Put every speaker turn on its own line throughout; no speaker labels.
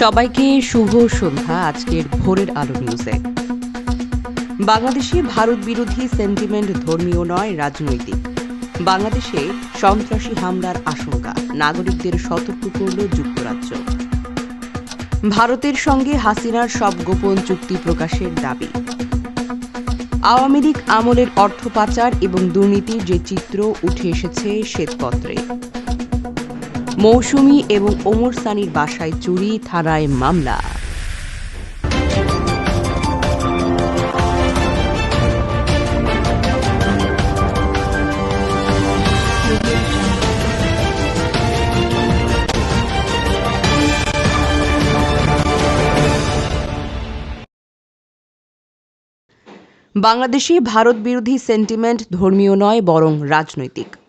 সবাইকে শুভ সন্ধ্যা আজকের ভোরের আলো নিউজে বাংলাদেশে ভারত বিরোধী সেন্টিমেন্ট ধর্মীয় নয়, রাজনৈতিক। বাংলাদেশে সন্ত্রাসী হামলার আশঙ্কা, নাগরিকদের সতর্ক করল যুক্তরাজ্য। ভারতের সঙ্গে হাসিনার সব গোপন চুক্তি প্রকাশের দাবি। আওয়ামী লীগ আমলের অর্থ পাচার এবং দুর্নীতির যে চিত্র উঠে এসেছে শ্বেতপত্রে মৌসুমী এবং ওমর সানির বাসায় চুরি, থানায় মামলা। বাংলাদেশে ভারত বিরোধী সেন্টিমেন্ট ধর্মীয় নয়, বরং রাজনৈতিক।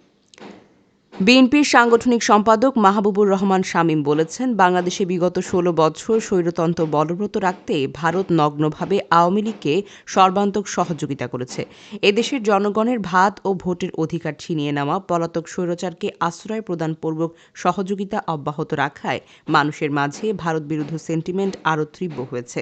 বিএনপির সাংগঠনিক সম্পাদক মাহবুবুর রহমান শামীম বলেছেন, বাংলাদেশে বিগত ষোলো বছর স্বৈরতন্ত্র বলবৎ রাখতে ভারত নগ্নভাবে আওয়ামী লীগকে সর্বান্তক সহযোগিতা করেছে। এদেশের জনগণের ভাত ও ভোটের অধিকার ছিনিয়ে নেওয়া, পলাতক স্বৈরাচারকে আশ্রয় প্রদানপূর্বক সহযোগিতা অব্যাহত রাখায় মানুষের মাঝে ভারত বিরুদ্ধ সেন্টিমেন্ট আরও তীব্র হয়েছে।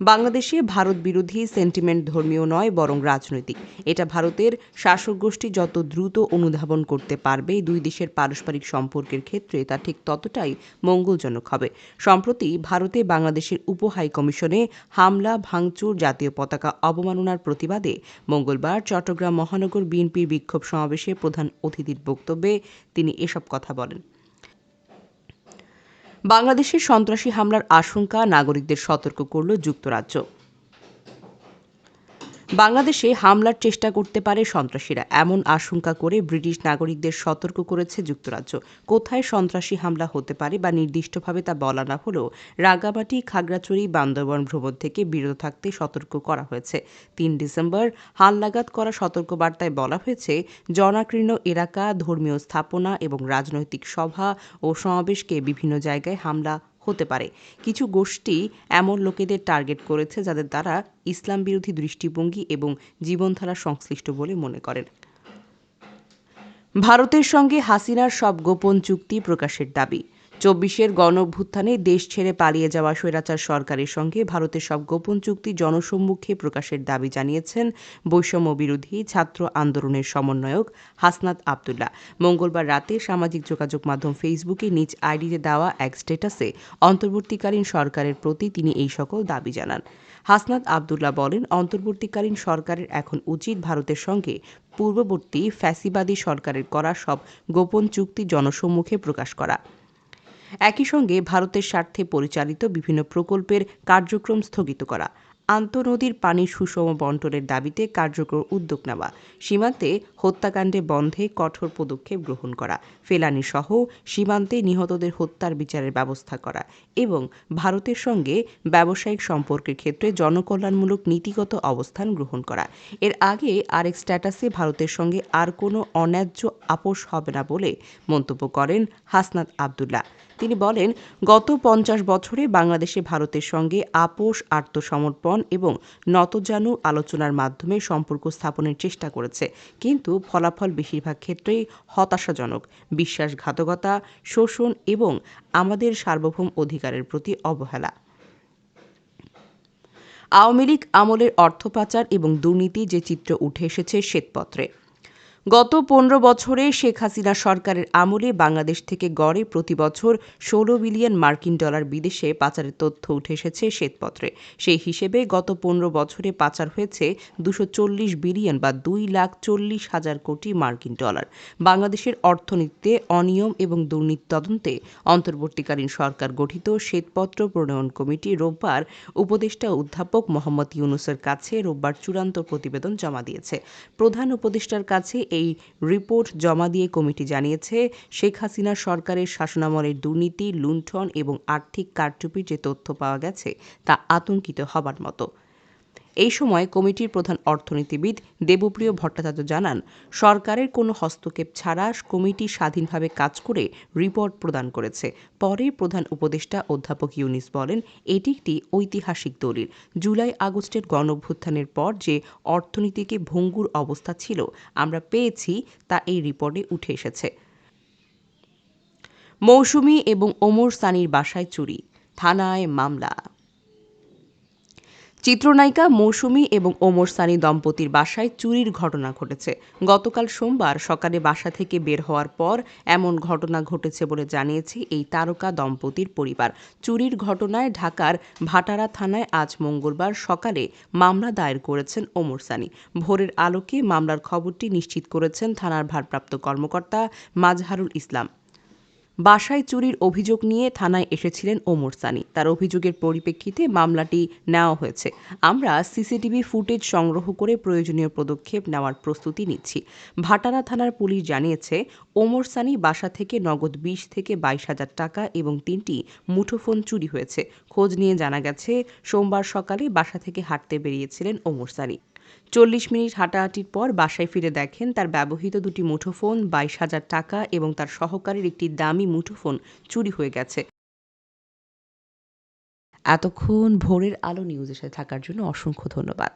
বাংলাদেশে ভারত বিরোধী সেন্টিমেন্ট ধর্মীয় নয়, বরং রাজনৈতিক। এটা ভারতের শাসক গোষ্ঠী যত দ্রুত অনুধাবন করতে পারবে দুই দেশের পারস্পরিক সম্পর্কের ক্ষেত্রে তা ঠিক ততটাই মঙ্গলজনক হবে। সম্প্রতি ভারতে বাংলাদেশের উপ হাই কমিশনে হামলা, ভাঙচুর, জাতীয় পতাকা অবমাননার প্রতিবাদে মঙ্গলবার চট্টগ্রাম মহানগর বিএনপির বিক্ষোভ সমাবেশে প্রধান অতিথির বক্তব্যে তিনি এসব কথা বলেন। বাংলাদেশের সন্ত্রাসী হামলার আশঙ্কা নাগরিকদের সতর্ক করল যুক্তরাজ্য। বাংলাদেশে হামলার চেষ্টা করতে পারে সন্ত্রাসীরা। এমন আশঙ্কা করে ব্রিটিশ নাগরিকদের সতর্ক করেছে যুক্তরাজ্য। কোথায় সন্ত্রাসী হামলা হতে পারে বা নির্দিষ্টভাবে তা বলা না হলেও রাগামাটি খাগড়াছড়ি, বান্দরবন ভ্রমণ থেকে বিরত থাকতে সতর্ক করা হয়েছে। তিন ডিসেম্বর হালনাগাদ করা সতর্কবার্তায় বলা হয়েছে, জনাকীর্ণ এলাকা, ধর্মীয় স্থাপনা এবং রাজনৈতিক সভা ও সমাবেশকে বিভিন্ন জায়গায় হামলা হতে পারে। কিছু গোষ্ঠী এমন লোকেদের টার্গেট করেছে যাদের দ্বারা ইসলাম বিরোধী দৃষ্টিভঙ্গি এবং জীবনধারা সংশ্লিষ্ট বলে মনে করেন। ভারতের সঙ্গে হাসিনার সব গোপন চুক্তি প্রকাশের দাবি। চব্বিশের গণঅভ্যুত্থানে দেশ ছেড়ে পালিয়ে যাওয়া স্বৈরাচার সরকারের সঙ্গে ভারতের সব গোপন চুক্তি জনসম্মুখে প্রকাশের দাবি জানিয়েছেন বৈষম্য বিরোধী ছাত্র আন্দোলনের সমন্বয়ক হাসনাত আবদুল্লাহ। মঙ্গলবার রাতে সামাজিক যোগাযোগ মাধ্যম ফেসবুকে নিজ আইডিতে দেওয়া এক স্ট্যাটাসে অন্তর্বর্তীকালীন সরকারের প্রতি তিনি এই সকল দাবি জানান। হাসনাত আবদুল্লাহ বলেন, অন্তর্বর্তীকালীন সরকারের এখন উচিত ভারতের সঙ্গে পূর্ববর্তী ফ্যাসিবাদী সরকারের করা সব গোপন চুক্তি জনসম্মুখে প্রকাশ করা। একই সঙ্গে ভারতের স্বার্থে পরিচালিত বিভিন্ন প্রকল্পের কার্যক্রম স্থগিত করা। আন্তঃনদীর পানির সুষম বন্টনের দাবিতে কার্যকর উদ্যোগ নেওয়া, সীমান্তে হত্যাকাণ্ডে বন্ধে কঠোর পদক্ষেপ গ্রহণ করা ফেলানি সহ সীমান্তে নিহতদের হত্যার বিচারের ব্যবস্থা করা এবং ভারতের সঙ্গে ব্যবসায়িক সম্পর্কের ক্ষেত্রে জনকল্যাণমূলক নীতিগত অবস্থান গ্রহণ করা। এর আগে আরেক স্ট্যাটাসে ভারতের সঙ্গে আর কোনো অন্যায্য আপোষ হবে না বলে মন্তব্য করেন হাসনাত আবদুল্লাহ। তিনি বলেন, গত পঞ্চাশ বছরে বাংলাদেশে ভারতের সঙ্গে আপোষ, আত্মসমর্পণ এবং নতজানু আলোচনার মাধ্যমে সম্পর্ক স্থাপনের চেষ্টা করেছে। কিন্তু ফলাফল বেশিরভাগ ক্ষেত্রেই হতাশাজনক, বিশ্বাসঘাতকতা, শোষণ এবং আমাদের সার্বভৌম অধিকারের প্রতি অবহেলা। আওয়ামী লীগ আমলের অর্থ পাচার এবং দুর্নীতি যে চিত্র উঠে এসেছে শ্বেতপত্রে। গত পনেরো বছরে শেখ হাসিনা সরকারের আমলে বাংলাদেশ থেকে গড়ে প্রতি বছর ষোলো বিলিয়ন মার্কিন ডলার বিদেশে পাচারের তথ্য উঠে এসেছে শ্বেতপত্রে। সেই হিসেবে গত পনেরো বছরে পাচার হয়েছে দুশো চল্লিশ বিলিয়ন বা দুই লাখ চল্লিশ হাজার কোটি মার্কিন ডলার। বাংলাদেশের অর্থনীতিতে অনিয়ম এবং দুর্নীতি তদন্তে অন্তর্বর্তীকালীন সরকার গঠিত শ্বেতপত্র প্রণয়ন কমিটি রোববার উপদেষ্টা অধ্যাপক মোহাম্মদ ইউনুসের কাছে রোববার চূড়ান্ত প্রতিবেদন জমা দিয়েছে। প্রধান উপদেষ্টার কাছে এই রিপোর্ট জমা দিয়ে কমিটি জানিয়েছে, শেখ হাসিনা সরকারের শাসনামলের দুর্নীতি, লুণ্ঠন এবং আর্থিক কারচুপির যে তথ্য পাওয়া গেছে, তা আতঙ্কিত হবার মতো। এই সময় কমিটির প্রধান অর্থনীতিবিদ দেবপ্রিয় ভট্টাচার্য জানান, সরকারের কোনো হস্তক্ষেপ ছাড়া কমিটি স্বাধীনভাবে কাজ করে রিপোর্ট প্রদান করেছে। পরে প্রধান উপদেষ্টা অধ্যাপক ইউনিস বলেন, এটি একটি ঐতিহাসিক দলিল। জুলাই আগস্টের গণঅভ্যুত্থানের পর যে অর্থনীতিকে ভঙ্গুর অবস্থা ছিল, আমরা পেয়েছি, তা এই রিপোর্টে উঠে এসেছে। মৌসুমী এবং ওমর সানির বাসায় চুরি, থানায় মামলা। চিত্রনায়িকা মৌসুমী এবং ওমর সানি দম্পতির বাসায় চুরির ঘটনা ঘটেছে। গতকাল সোমবার সকালে বাসা থেকে বের হওয়ার পর এমন ঘটনা ঘটেছে বলে জানিয়েছে এই তারকা দম্পতির পরিবার। চুরির ঘটনায় ঢাকার ভাটারা থানায় আজ মঙ্গলবার সকালে মামলা দায়ের করেছেন ওমর সানি। ভোরের আলোকে মামলার খবরটি নিশ্চিত করেছেন থানার ভারপ্রাপ্ত কর্মকর্তা মাজহারুল ইসলাম। বাসায় চুরির অভিযোগ নিয়ে থানায় এসেছিলেন ওমর সানি। তার অভিযোগের পরিপ্রেক্ষিতে মামলাটি নেওয়া হয়েছে। আমরা সিসিটিভি ফুটেজ সংগ্রহ করে প্রয়োজনীয় পদক্ষেপ নেওয়ার প্রস্তুতি নিচ্ছি। ভাটারা থানার পুলিশ জানিয়েছে, ওমর সানি বাসা থেকে নগদ বিশ থেকে বাইশ হাজার টাকা এবং তিনটি মুঠোফোন চুরি হয়েছে। খোঁজ নিয়ে জানা গেছে, সোমবার সকালে বাসা থেকে হাঁটতে বেরিয়েছিলেন ওমর সানি। চল্লিশ মিনিট হাঁটাহাঁটির পর বাসায় ফিরে দেখেন তার ব্যবহৃত দুটি মুঠোফোন, বাইশ হাজার টাকা এবং তার সহকারীর একটি দামি মুঠোফোন চুরি হয়ে গেছে। এতক্ষণ ভোরের আলো নিউজের সাথে থাকার জন্য অসংখ্য ধন্যবাদ।